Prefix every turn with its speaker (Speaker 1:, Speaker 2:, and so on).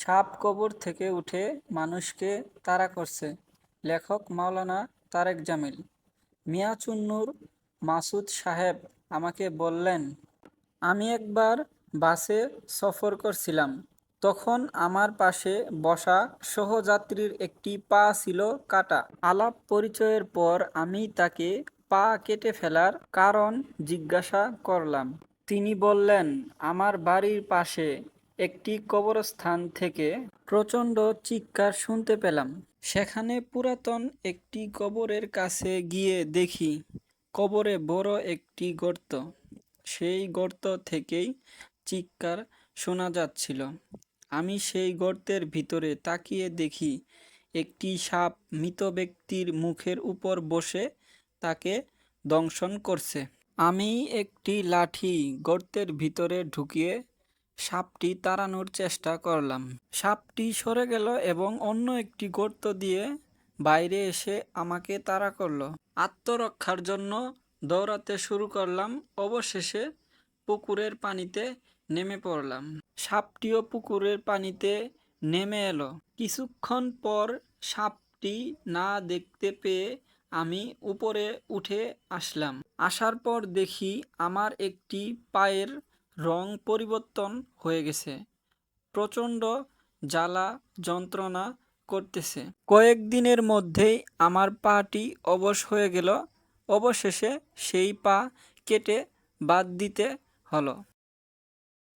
Speaker 1: সাপ কবর থেকে উঠে মানুষকে তাড়া করছে। লেখক মাওলানা তারেক জামিল মিয়া চুন্নুর মাসুদ সাহেব আমাকে বললেন, আমি একবার বাসে সফর করছিলাম। তখন আমার পাশে বসা সহযাত্রীর একটি পা ছিল কাটা। আলাপ পরিচয়ের পর আমি তাকে পা কেটে ফেলার কারণ জিজ্ঞাসা করলাম। তিনি বললেন, আমার বাড়ির পাশে একটি কবরস্থান থেকে প্রচণ্ড চিৎকার শুনতে পেলাম। সেখানে পুরাতন একটি কবরের কাছে গিয়ে দেখি, কবরে বড় একটি গর্ত। সেই গর্ত থেকেই চিৎকার শোনা যাচ্ছিল। আমি সেই গর্তের ভিতরে তাকিয়ে দেখি, একটি সাপ মৃত ব্যক্তির মুখের উপর বসে তাকে দংশন করছে। আমি একটি লাঠি গর্তের ভিতরে ঢুকিয়ে সাপটি তাড়ানোর চেষ্টা করলাম। সাপটি সরে গেল এবং অন্য একটি গর্ত দিয়ে বাইরে এসে আমাকে তাড়া করল। আত্মরক্ষার জন্য দৌড়াতে শুরু করলাম। অবশেষে পুকুরের পানিতে নেমে পড়লাম। সাপটিও পুকুরের পানিতে নেমে এলো। কিছুক্ষণ পর সাপটি না দেখতে পেয়ে আমি উপরে উঠে আসলাম। আসার পর দেখি আমার একটি পায়ের রং পরিবর্তন হয়ে গেছে। প্রচণ্ড জ্বালা যন্ত্রণা করতেছে। কয়েকদিনের মধ্যেই আমার পাটি অবশ হয়ে গেল। অবশেষে সেই পা কেটে বাদ দিতে হলো।